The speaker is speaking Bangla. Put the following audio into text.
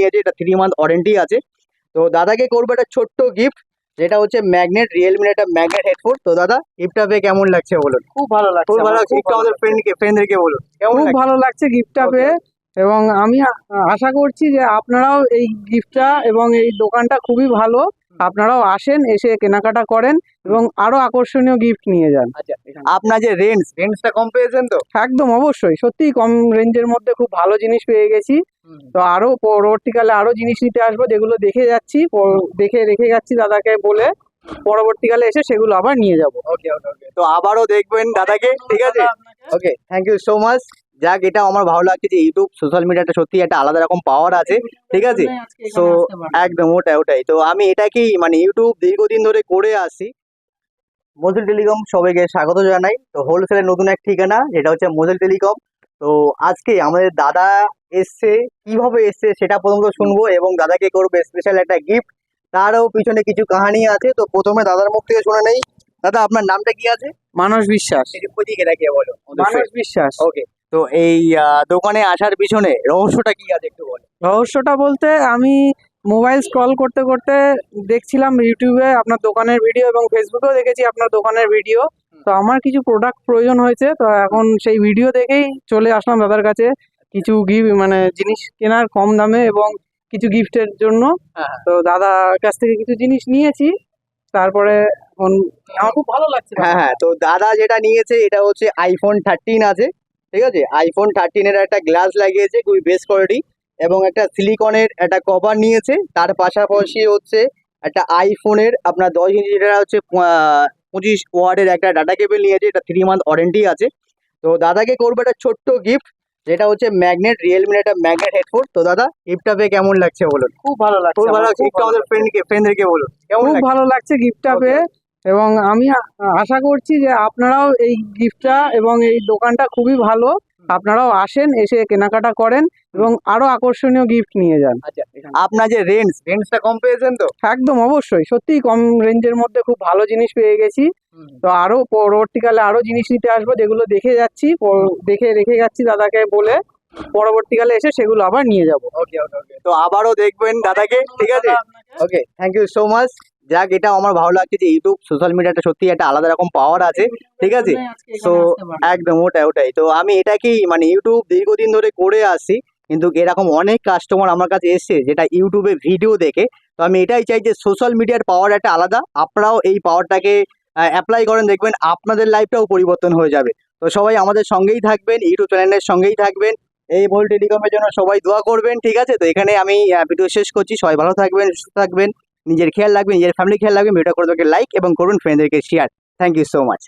নিয়েছে এটা থ্রি মান্থ ওয়ারেন্টি আছে। তো দাদাকে করব একটা ছোট্ট গিফট যেটা হচ্ছে ম্যাগনেট রিয়েলমির একটা ম্যাগনেট হেডফোন তো দাদা গিফটটা পেয়ে কেমন লাগছে বলুন? খুব ভালো লাগছে খুব ভালো লাগছে আমাদের ফ্রেন্ডকে ফ্রেন্ডদেরকে বলুন। কেমন খুব ভালো লাগছে গিফটটা পেয়ে। এবং আমি আশা করছি যে আপনারাও এই গিফটটা এবং এই দোকানটা খুবই ভালো। আপনারাও আসেন এসে কেনাকাটা করেন এবং আরও আকর্ষণীয় গিফট নিয়ে যান। আচ্ছা আপনার যে রেঞ্জ রেঞ্জটা কম পেয়েছেন তো? একদম অবশ্যই। সত্যিই কম রেঞ্জের মধ্যে খুব ভালো জিনিস পেয়ে গেছি। তো আরও পরবর্তীকালে আরও জিনিস নিতে আসব যেগুলো দেখে যাচ্ছি দেখে রেখে যাচ্ছি দাদাকে বলে পরবর্তীকালে এসে সেগুলো আবার নিয়ে যাব। ওকে ওকে ওকে। তো আবারও দেখবেন দাদাকে ঠিক আছে? Okay thank you so much যাক এটা আমার ভালো লাগছে যে ইউটিউব সোশ্যাল মিডিয়াটা সত্যি একটা আলাদা রকম পাওয়ার আছে ঠিক আছে? So, একদম ওটাই ওটাই। তো আমি এটাকেই মানে ইউটিউব দীর্ঘদিন ধরে করে আসি। মোজেল টেলিকম সবাইকে স্বাগত জানাই। তো হোলসেলের নতুন এক ঠিকানা যেটা হচ্ছে মোজেল টেলিকম তো আজকে আমাদের দাদা এসছে কীভাবে এসছে সেটা প্রথমত শুনব এবং দাদাকে করব স্পেশাল একটা গিফট তারও পিছনে কিছু কাহানি আছে তো প্রথমে দাদার মুখ থেকে শুনে নেই। দাদা আপনার নামটা কি আছে? মানস বিশ্বাস। ওইদিকে বলো। মানস বিশ্বাস। ওকে তো এই দোকানে আসার পিছনে রহস্যটা কি আছে একটু বলো। রহস্যটা বলতে আমি মোবাইল স্ক্রল করতে করতে দেখছিলাম ইউটিউবে আপনার দোকানের ভিডিও এবং ফেসবুকেও দেখেছি আপনার দোকানের ভিডিও। তো আমার কিছু প্রোডাক্ট প্রয়োজন হয়েছে তো এখন সেই ভিডিও দেখেই চলে আসলাম দাদার কাছে কিছু গিফট মানে জিনিস কেনার কম দামে এবং কিছু গিফটের জন্য। হ্যাঁ। তো দাদার কাছ থেকে কিছু জিনিস নিয়েছি তারপরে আমার খুব ভালো লাগছে হ্যাঁ হ্যাঁ তো দাদা যেটা নিয়েছে এটা হচ্ছে আইফোন থার্টিন আছে। ঠিক আছে? আইফোন থার্টিনের একটা গ্লাস লাগিয়েছে খুবই বেস্ট কোয়ালিটি এবং একটা সিলিকনের একটা কভার নিয়েছে। তার পাশাপাশি হচ্ছে একটা আইফোনের আপনার দশ ইঞ্চি যেটা হচ্ছে পঁচিশ ওয়ার্ডের একটা ডাটা কেবল নিয়েছে এটা থ্রি মান্থ ওয়ারেন্টি আছে। তো দাদাকে করব একটা ছোট্ট গিফট যেটা হচ্ছে ম্যাগনেট রিয়েলমির একটা ম্যাগনেট হেডফোন তো দাদা গিফটটা পেয়ে কেমন লাগছে বলুন? খুব ভালো লাগছে খুব ভালো লাগছে। আমাদের। ফ্রেন্ডকে ফ্রেন্ডদেরকে বলুন। কেমন খুব ভালো লাগছে গিফটটা পেয়ে। এবং আমি আশা করছি যে আপনারাও এই গিফটটা এবং এই দোকানটা খুবই ভালো। আপনারাও আসেন এসে কেনাকাটা করেন এবং আরও আকর্ষণীয় গিফট নিয়ে যান। আচ্ছা আপনার যে রেঞ্জ রেঞ্জটা কম পেয়েছেন তো? একদম অবশ্যই। সত্যিই কম রেঞ্জের মধ্যে খুব ভালো জিনিস পেয়ে গেছি। তো আরও পরবর্তীকালে আরও জিনিস নিতে আসব যেগুলো দেখে যাচ্ছি দেখে রেখে যাচ্ছি দাদাকে বলে পরবর্তীকালে এসে সেগুলো আবার নিয়ে যাব। ওকে ওকে ওকে তো আবারও দেখবেন দাদাকে ঠিক আছে? Okay thank you so much যাক এটা আমার ভালো লাগছে যে ইউটিউব সোশ্যাল মিডিয়াটা সত্যি একটা আলাদা রকম পাওয়ার আছে ঠিক আছে? So, একদম ওটাই ওটাই। তো আমি এটাকেই মানে ইউটিউব দীর্ঘদিন ধরে করে আসি কিন্তু এরকম অনেক কাস্টমার আমার কাছে এসছে যেটা ইউটিউবে ভিডিও দেখে। তো আমি এটাই চাই যে সোশ্যাল মিডিয়ার পাওয়ার একটা আলাদা আপনারাও এই পাওয়ারটাকে অ্যাপ্লাই করেন দেখবেন আপনাদের লাইফটাও পরিবর্তন হয়ে যাবে। তো সবাই আমাদের সঙ্গেই থাকবেন ইউটিউব চ্যানেলের সঙ্গেই থাকবেন এই ভোল টেলিকমের জন্য সবাই দোয়া করবেন ঠিক আছে? তো এখানে আমি ভিডিও শেষ করছি সবাই ভালো থাকবেন সুস্থ থাকবেন। নিজের খেয়াল রাখবেন, নিজের ফ্যামিলি খেয়াল রাখবেন ভিডিও করে লাইক এবং করুন ফ্রেন্ডদেরকে share thank you so much